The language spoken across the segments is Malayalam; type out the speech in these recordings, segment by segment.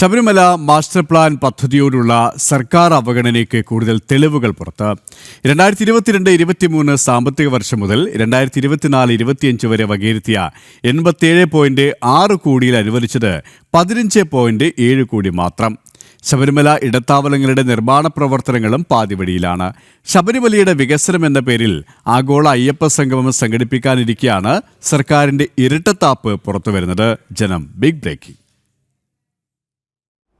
ശബരിമല മാസ്റ്റർ പ്ലാൻ പദ്ധതിയോടുള്ള സർക്കാർ അവഗണനയ്ക്ക് കൂടുതൽ തെളിവുകൾ പുറത്ത്. രണ്ടായിരത്തി ഇരുപത്തിരണ്ട് ഇരുപത്തിമൂന്ന് സാമ്പത്തിക വർഷം മുതൽ രണ്ടായിരത്തി ഇരുപത്തിനാല് ഇരുപത്തിയഞ്ച് വരെ വകയിരുത്തിയ എൺപത്തിയേഴ് പോയിന്റ് ആറ് കോടിയിൽ അനുവദിച്ചത് പതിനഞ്ച് പോയിന്റ് ഏഴ് കോടി മാത്രം. ശബരിമല ഇടത്താവളങ്ങളുടെ നിർമ്മാണ പ്രവർത്തനങ്ങളും പാതിവഴിയിലാണ്. ശബരിമലയുടെ വികസനം എന്ന പേരിൽ ആഗോള അയ്യപ്പ സംഗമം സംഘടിപ്പിക്കാനിരിക്കെയാണ് സർക്കാരിന്റെ ഇരട്ടത്താപ്പ് പുറത്തുവരുന്നത്. ജനം ബിഗ് ബ്രേക്കിംഗ്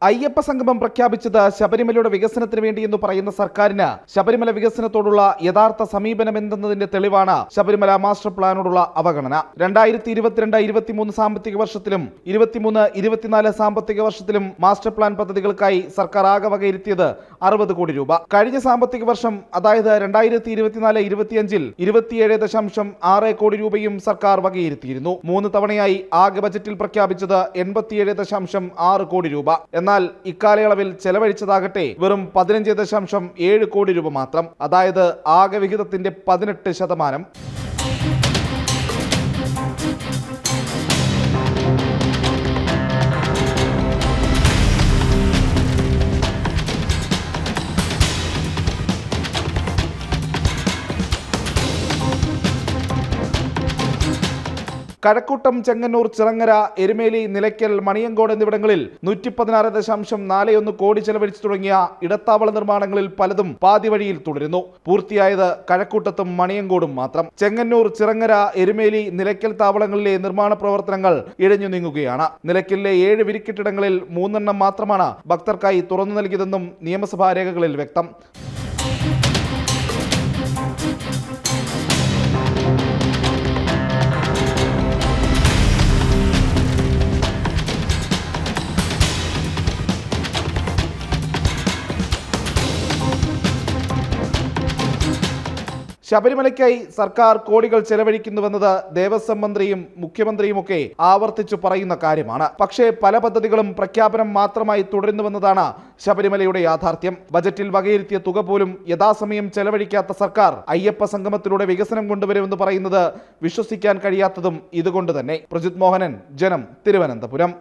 അയ്യപ്പ സംഗമം പ്രഖ്യാപിച്ചത് ശബരിമലയുടെ വികസനത്തിന് വേണ്ടി എന്ന് പറയുന്ന സർക്കാരിന് ശബരിമല വികസനത്തോടുള്ള യഥാർത്ഥ സമീപനം എന്തെന്നതിന്റെ തെളിവാണ് ശബരിമല മാസ്റ്റർ പ്ലാനോടുള്ള അവഗണന. രണ്ടായിരത്തി ഇരുപത്തിരണ്ട് ഇരുപത്തിമൂന്ന് സാമ്പത്തിക വർഷത്തിലും ഇരുപത്തിമൂന്ന് ഇരുപത്തിനാല് സാമ്പത്തിക വർഷത്തിലും മാസ്റ്റർ പ്ലാൻ പദ്ധതികൾക്കായി സർക്കാർ ആകെ വകയിരുത്തിയത് അറുപത് കോടി രൂപ. കഴിഞ്ഞ സാമ്പത്തിക വർഷം അതായത് രണ്ടായിരത്തി ഇരുപത്തിനാല് ഇരുപത്തിയഞ്ചിൽ ഇരുപത്തിയേഴ് ദശാംശം ആറ് കോടി രൂപയും സർക്കാർ വകയിരുത്തിയിരുന്നു. മൂന്ന് തവണയായി ആകെ ബജറ്റിൽ പ്രഖ്യാപിച്ചത് എൺപത്തിയേഴ് ദശാംശം ആറ് കോടി രൂപ. എന്നാൽ ഇക്കാലയളവിൽ ചെലവഴിച്ചതാകട്ടെ വെറും പതിനഞ്ച് ദശാംശം ഏഴ് കോടി രൂപ മാത്രം. അതായത് ആകെ വിഹിതത്തിന്റെ പതിനെട്ട് ശതമാനം. കഴക്കൂട്ടം ചെങ്ങന്നൂർ ചിറങ്ങര എരുമേലി നിലയ്ക്കൽ മണിയങ്കോട് എന്നിവിടങ്ങളിൽ നൂറ്റി പതിനാറ് ദശാംശം നാല് ഒന്ന് കോടി ചെലവഴിച്ചു തുടങ്ങിയ ഇടത്താവള നിർമ്മാണങ്ങളിൽ പലതും പാതിവഴിയിൽ തുടരുന്നു. പൂർത്തിയായത് കഴക്കൂട്ടത്തും മണിയങ്കോടും മാത്രം. ചെങ്ങന്നൂർ ചിറങ്ങര എരുമേലി നിലയ്ക്കൽ താവളങ്ങളിലെ നിർമ്മാണ പ്രവർത്തനങ്ങൾ ഇഴഞ്ഞു നീങ്ങുകയാണ്. നിലയ്ക്കലിലെ ഏഴ് വിരിക്കെട്ടിടങ്ങളിൽ മൂന്നെണ്ണം മാത്രമാണ് ഭക്തർക്കായി തുറന്നു നൽകിയതെന്നും നിയമസഭാ രേഖകളിൽ വ്യക്തം. ശബരിമലയ്ക്കായി സർക്കാർ കോടികൾ ചെലവഴിക്കുന്നുവെന്നത് ദേവസ്വം മന്ത്രിയും മുഖ്യമന്ത്രിയുമൊക്കെ ആവർത്തിച്ചു പറയുന്ന കാര്യമാണ്. പക്ഷേ പല പദ്ധതികളും പ്രഖ്യാപനം മാത്രമായി തുടരുന്നുവെന്നതാണ് ശബരിമലയുടെ യാഥാർത്ഥ്യം. ബജറ്റിൽ വകയിരുത്തിയ തുക പോലും യഥാസമയം ചെലവഴിക്കാത്ത സർക്കാർ അയ്യപ്പ സംഗമത്തിലൂടെ വികസനം കൊണ്ടുവരുമെന്ന് പറയുന്നത് വിശ്വസിക്കാൻ കഴിയാത്തതും ഇതുകൊണ്ട് തന്നെ. പ്രജിത് മോഹനൻ ജനം തിരുവനന്തപുരം.